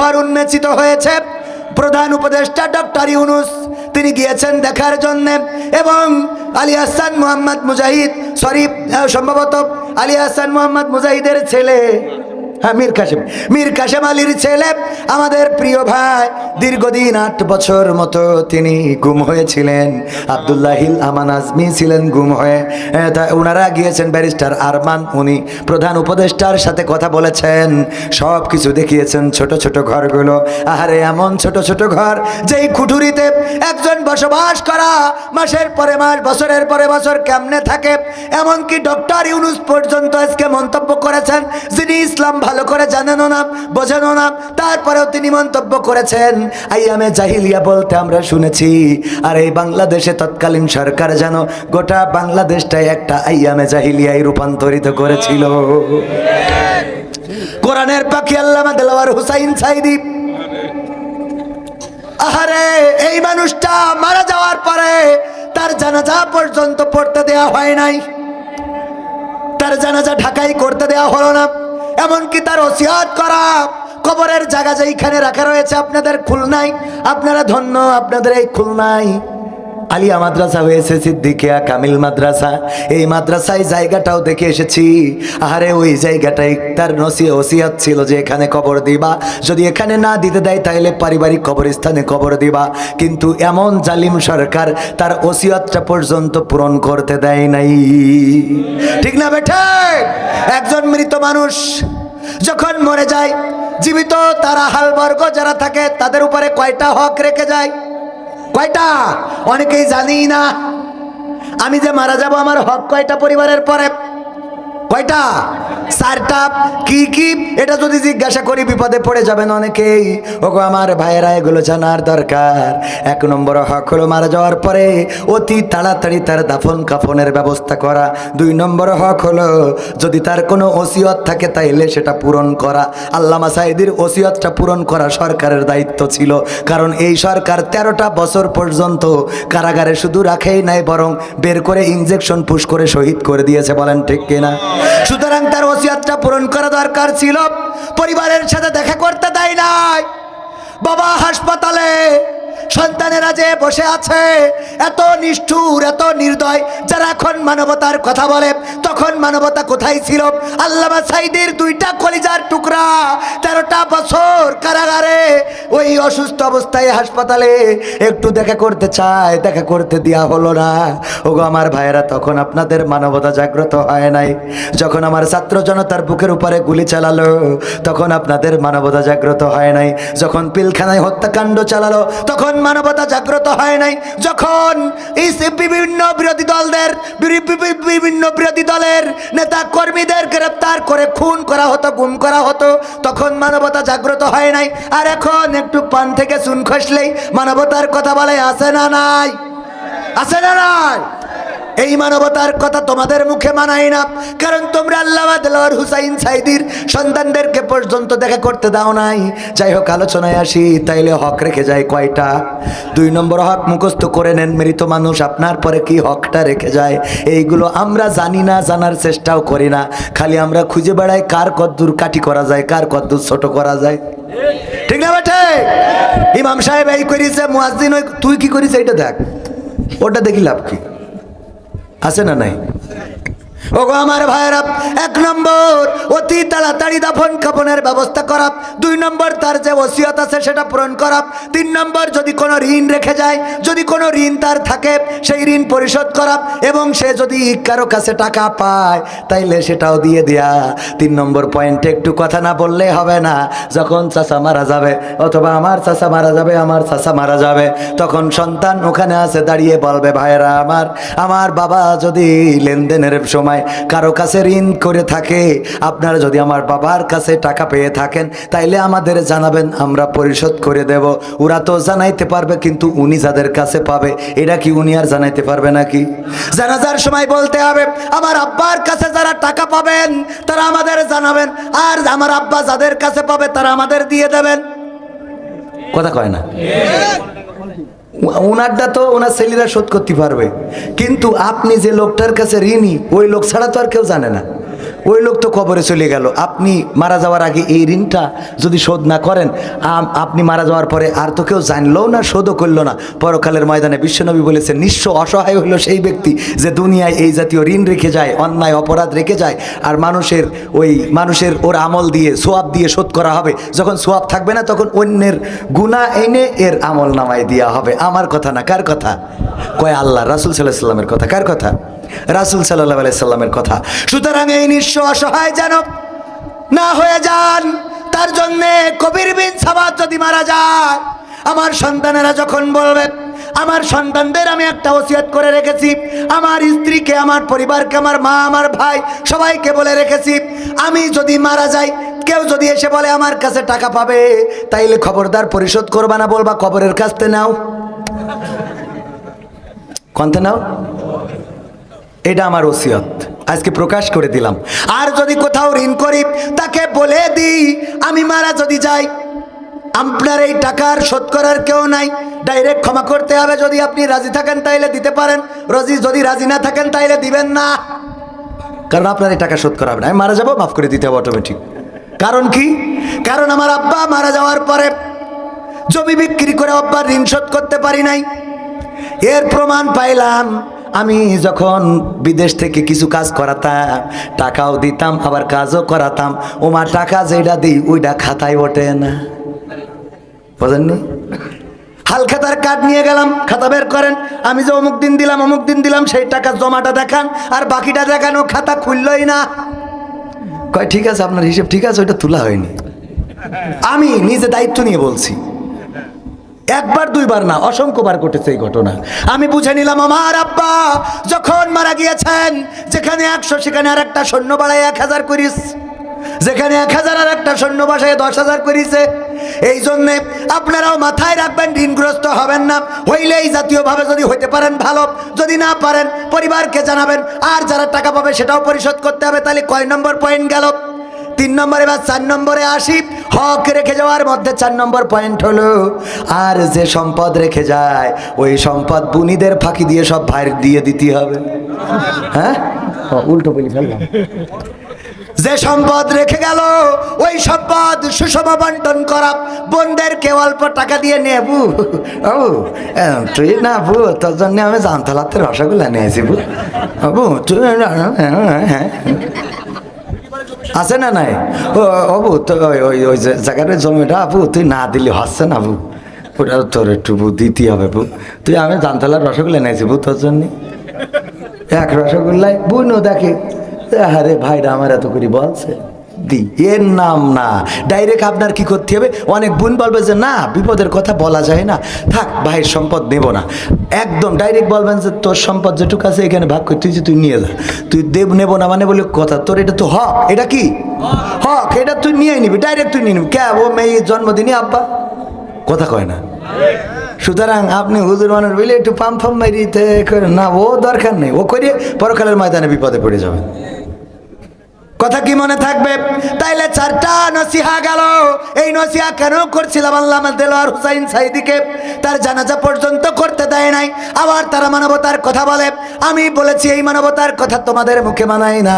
ঘর উন্মেচিত হয়েছে। প্রধান উপদেষ্টা ডক্টর ইউনুস, তিনি গিয়েছেন দেখার জন্যে এবং আলী হাসান মোহাম্মদ মুজাহিদ, শরীফ সম্ভবত আলী হাসান মোহাম্মদ মুজাহিদের ছেলে। হ্যাঁ মীর কাসেম মীর কাসেম আলীর ছেলে, আমাদের প্রিয় ভাই, দীর্ঘদিন আট বছর মতো তিনি গুম হয়েছিলেন। আবদুল্লাহিল আমান আজমি ছিলেন গুম হয়ে তা ওনারা গিয়েছেন ব্যারিস্টার আরমান। উনি প্রধান উপদেষ্টার সাথে কথা বলেছেন, সব কিছু দেখিয়েছেন ছোট ছোট ঘরগুলো। আহারে, এমন ছোট ছোট ঘর যেই কুঠুরিতে একজন বসবাস করা, মাসের পরে মাস, বছরের পরে বছর কেমনে থাকে? এমনকি ডক্টর ইউনুস পর্যন্ত আজকে মন্তব্য করেছেন, যিনি ইসলাম ভালো করে জানেনও না, বোঝেনও না। তারপরেও তিনি মন্তব্য করেছেন, আইয়ামে জাহিলিয়া বলতে আমরা শুনেছি, আর এই বাংলাদেশে তৎকালীন সরকার যেন গোটা বাংলাদেশটাই একটা আইয়ামে জাহিলিয়ায় রূপান্তরিত করেছিল। কোরআনের পাখি আল্লামা দেলাওয়ার হুসাইন সাইদি। আহারে, এই মানুষটা মারা যাওয়ার পরে তার জানাজা পর্যন্ত পড়তে দেয়া হয় নাই। তার জানাজা ঢাকাই করতে দেওয়া হলো না। এমনকি তার ওসিয়াত করা কবরের জায়গা যেইখানে রাখা রয়েছে আপনাদের খুলনায়, আপনারা ধন্য আপনাদের এই খুলনায়। আলিয়া মাদ্রাসা হয়েছে সিদ্দিকিয়া, কামিল মাদ্রাসা। এই মাদ্রাসায় জায়গাটাও দেখে এসেছি। আরে ওই জায়গাটাই তার নসি ওসিয়াত ছিল যে এখানে কবর দিবা। যদি এখানে না দিতে দেয়, তাহলে পারিবারিক কবরস্থানে কবর দিবা। কিন্তু এমন জালিম সরকার তার ওসিয়াতটা পর্যন্ত পূরণ করতে দেয় নাই। ঠিক না বেঠে? একজন মৃত মানুষ যখন মরে যায়, জীবিত, তারা হালবর্গ যারা থাকে, তাদের উপরে কয়টা হক রেখে যায়? কয়টা? অনেকেই জানি না। আমি যে মারা যাব আমার হক কয়টা পরিবারের পরে? কয়টা? চারটা। কি কি? এটা যদি জিজ্ঞাসা করি, বিপদে পড়ে যাবেন অনেকেই। ওগো, আমার ভাইয়েরা, এগুলো জানার দরকার। এক নম্বর হক হলো মারা যাওয়ার পরে অতি তাড়াতাড়ি তার দাফন কাফনের ব্যবস্থা করা। দুই নম্বর হক হলো, যদি তার কোনো ওসিয়ত থাকে, তাইলে সেটা পূরণ করা। আল্লামা সাইদির ওসিয়তটা পূরণ করা সরকারের দায়িত্ব ছিল। কারণ এই সরকার তেরোটা বছর পর্যন্ত কারাগারে শুধু রাখেই নাই, বরং বের করে ইনজেকশন পুশ করে শহীদ করে দিয়েছে, বলেন ঠিক কিনা? সুতরাং তার ওসিয়াতটা পূরণ করা দরকার ছিল। পরিবারের সাথে দেখা করতে দেয় নাই। বাবা হাসপাতালে সন্তানেরা যে বসে আছে, এত নিষ্ঠুর, এত নির্দয়, যারা এখন মানবতার কথা বলে, তখন মানবতা কোথায় ছিল? আল্লামা সাইদের দুইটা কলিজার টুকরা, তেরোটা বছর কারাগারে, ওই অসুস্থ অবস্থায় হাসপাতালে একটু দেখা করতে চায়, দেখা করতে দেওয়া হলো না। ওগো আমার ভাইয়েরা, তখন আপনাদের মানবতা জাগ্রত হয় নাই। যখন আমার ছাত্র জনতার বুকের উপরে গুলি চালালো, তখন আপনাদের মানবতা জাগ্রত হয় নাই। যখন পিলখানায় হত্যাকাণ্ড চালালো, তখন মানবতা জাগ্রত হয় নাই। যখন বিভিন্ন বিরোধী দলদের বিভিন্ন বিরোধী দলের নেতা কর্মীদের গ্রেপ্তার করে খুন করা হতো, গুম করা হতো, তখন মানবতা জাগ্রত হয় নাই। আর এখন একটু পান থেকে চুন খসলেই মানবতার কথা বলে, আসে না নাই? আসে না নাই? এই মানবতার কথা তোমাদের মুখে মানাই না। কারণ তোমরা আল্লাহ দেলোয়ার হুসাইন সাইদির সন্তানদেরকে পর্যন্ত দেখা করতে দাও নাই। যাই হোক, আলোচনায় আসি। তাইলে হক রেখে যায় কয়টা? দুই নম্বর হক মুখস্থ করে নেন মৃত মানুষ, আপনার পরে কি হকটা রেখে যায়? এইগুলো আমরা জানি না, জানার চেষ্টাও করি না। খালি আমরা খুঁজে বেড়াই কার কদ্দূর কাটি করা যায়, কার কদ্দূর ছোট করা যায়। ঠিক না বেটে? ইমাম সাহেব এই করিছে ওই তুই কি করিস এইটা দেখ। ওটা দেখি লাভ কি? আছে না নাই? ওগো আমার ভাইরা এক নম্বর, অতি তাড়াতাড়ি দাফন কাপনের ব্যবস্থা করা। দুই নম্বর, তার যে ওসিয়ত আছে সেটা পূরণ করা। তিন নম্বর, যদি কোনো ঋণ রেখে যায়, যদি কোনো ঋণ তার থাকে, সেই ঋণ পরিশোধ করা। এবং সে যদি কারও কাছে টাকা পায়, তাইলে সেটাও দিয়ে দেয়া। তিন নম্বর পয়েন্টে একটু কথা না বললে হবে না। যখন চাচা মারা যাবে, অথবা আমার চাচা মারা যাবে, আমার চাচা মারা যাবে, তখন সন্তান ওখানে আছে, দাঁড়িয়ে বলবে ভাইরা আমার আমার বাবা যদি লেনদেনের সময় কারও কাছে ঋণ করে থাকে। আপনারা যদি আমার বাবার কাছে টাকা পেয়ে থাকেন, তাইলে আমাদের জানাবেন, আমরা পরিশোধ করে দেব। ওরা তো জানাইতে পারবে, কিন্তু উনি যাদের কাছে পাবে, এটা কি উনি আর জানাইতে পারবে নাকি? জানাজার সময় বলতে হবে, আমার আব্বার কাছে যারা টাকা পাবেন, তারা আমাদের জানাবেন, আর আমার আব্বা যাদের কাছে পাবে, তারা আমাদের দিয়ে দেবেন। কথা কয় না? ওনারটা তো ওনার ছেলেরা শোধ করতে পারবে। কিন্তু আপনি যে লোকটার কাছে ঋণী, ওই লোক ছাড়া তো আর কেউ জানে না। ওই লোক তো কবরে চলে গেল। আপনি মারা যাওয়ার আগে এই ঋণটা যদি শোধ না করেন আপনি মারা যাওয়ার পরে আর তো কেউ জানলো না, শোধও করল না। পরকালের ময়দানে বিশ্বনবী বলেছেন, নিঃস্ব অসহায় হলো সেই ব্যক্তি যে দুনিয়ায় এই জাতীয় ঋণ রেখে যায়, অন্যায়, অপরাধ রেখে যায় আর মানুষের ওই, মানুষের ওর আমল দিয়ে, সোয়াব দিয়ে শোধ করা হবে। যখন সোয়াব থাকবে না, তখন অন্যের গুণা এনে এর আমল নামায় দেওয়া হবে। আমার কথা না, কার কথা? কয় আল্লাহ, রাসুল সাল্লাহ সাল্লামের কথা, কার কথা? রাসুল সাল্লাহ আলাইসাল্লামের কথা। সুতরাং এই নিঃস্ব অসহায় যেন না হয়ে যান। তার জন্যে কবির বিন সাবাদ যদি মারা যায়, আমার সন্তানেরা যখন বলবে, আমার সন্তানদের আমি একটা ওসিয়ত করে রেখেছি, আমার স্ত্রীকে, আমার পরিবারকে, আমার মা, আমার ভাই সবাইকে বলে রেখেছি, আমি যদি মারা যাই, কেউ যদি এসে বলে, আমার কাছে টাকা পাবে, তাইলে খবরদার পরিশোধ করবা না বলবা, কবরের কাছতে নাও। কন্তে নাও। এটা আমার ওসিয়ত। আজকে প্রকাশ করে দিলাম। আর যদি কোথাও ঋণ করি, তাকে বলে দিই, আমি মারা যদি যাই, আপনার এই টাকার শোধ করার কেউ নাই। ডাইরেক্ট ক্ষমা করতে হবে যদি আপনি রাজি থাকেন, তাইলে দিতে পারেন। রাজি যদি রাজি না থাকেন, তাইলে দিবেন না। কারণ আপনার এই টাকা শোধ করা হবে না। আমি মারা যাব, মাফ করে দিতে হবে অটোমেটিক কারণ কি? কারণ আমার আব্বা মারা যাওয়ার পরে জমি বিক্রি করে আব্বার ঋণ শোধ করতে পারি নাই। এর প্রমাণ পাইলাম। আমি যখন বিদেশ থেকে কিছু কাজ করাতাম, টাকাও দিতাম, আবার কাজও করাতাম, ওমা টাকা যেটা দিই ওইটা খাতায় ওঠে না। বোঝেননি? হাল খাতার কার্ড নিয়ে গেলাম, খাতা বের করেন, আমি যে অমুক দিন দিলাম, অমুক দিন দিলাম, সেই টাকা জমাটা দেখান, আর বাকিটা দেখানো খাতা খুললই না। কয়, ঠিক আছে, আপনার হিসেব ঠিক আছে, ওইটা তোলা হয়নি। আমি নিজে দায়িত্ব নিয়ে বলছি। একবার, দুইবার না, অসংখ্যবার ঘটেছে এই ঘটনা। আমি বুঝে নিলাম, আমার আব্বা যখন মারা গিয়েছেন, যেখানে একশো, সেখানে আর একটা সৈন্য বাড়ায় এক হাজার করিস। যেখানে এক হাজার আর একটা সৈন্য বাসায় দশ হাজার করিছে। এই জন্যে আপনারাও মাথায় রাখবেন, ঋণগ্রস্ত হবেন না। হইলে এই জাতীয়ভাবে যদি হইতে পারেন, ভালো। যদি না পারেন, পরিবারকে জানাবেন। আর যারা টাকা পাবে সেটাও পরিশোধ করতে হবে। তাহলে কয় নম্বর পয়েন্ট গেল? তিন নম্বরে বা চার নম্বরে আসি হক রেখে যাওয়ার মধ্যে চার নম্বর পয়েন্ট হলো আর যে সম্পদ রেখে যায় ওই সম্পদ বুনিদের ফাঁকি দিয়ে সব ভাইয়ের দিয়ে দিতে হবে। হ্যাঁ? উল্টো বলি ফেললাম। যে সম্পদ রেখে গেল ওই সম্পদ সুষম বন্টন করা বোনদেরকে অল্প টাকা দিয়ে নেবু। ও তুই না বু তোর জন্য আমি জানতলাতে রসগোল্লা নিয়েছি বু। বু তুই হ্যাঁ। আছে না নাই? অবু ওই ওই জায়গার জমিটা আপু তুই না দিলে হাসছে না আবু ওটা তোর একটু দিতে হবে, বু। তুই, আমি জানতলার রসগোল্লা নিয়েছি বু, তোর জন্য। এক রসগোল্লায় বুনও দেখে। হ্যাঁ আরে ভাইরা, আমার এত করে বলছে। দি এর নাম না। ডাইরেক্ট আপনার কি করতে হবে? অনেক বোন বলবে যে, না, বিপদের কথা বলা যায় না। থাক, ভাইয়ের সম্পদ নেব না। একদম ডাইরেক্ট বলবেন যে, তোর সম্পদ যেটুকু আছে, এখানে ভাগ করে তুই যে তুই নিয়ে যা। তুই দেব নেব না মানে বলে কথা। তোর এটা তো হক। এটা কি? হক। এটা তুই নিয়ে নিবি। ডাইরেক্ট তুই নিয়ে নিবি। কে? ও মেয়ে জন্মদিনই আব্বা। কথা কয় না। সুতরাং আপনি হুজুর মানুষ বলে একটু পাম্প ফাম মারিতে না, ও দরকার নেই। ও করে পরকালের ময়দানে বিপদে পড়ে যাবে কথা কি মনে থাকবে? তাইলে চারটা নসিহা গেল। এই নসিহা কেন করছিলাম আল্লাহ দেলোয়ার হুসাইন সাইদিকে? তার জানাজা পর্যন্ত করতে দেয় নাই। আবার তারা মানবতার কথা বলে। আমি বলেছি, এই মানবতার কথা তোমাদের মুখে মানায় না।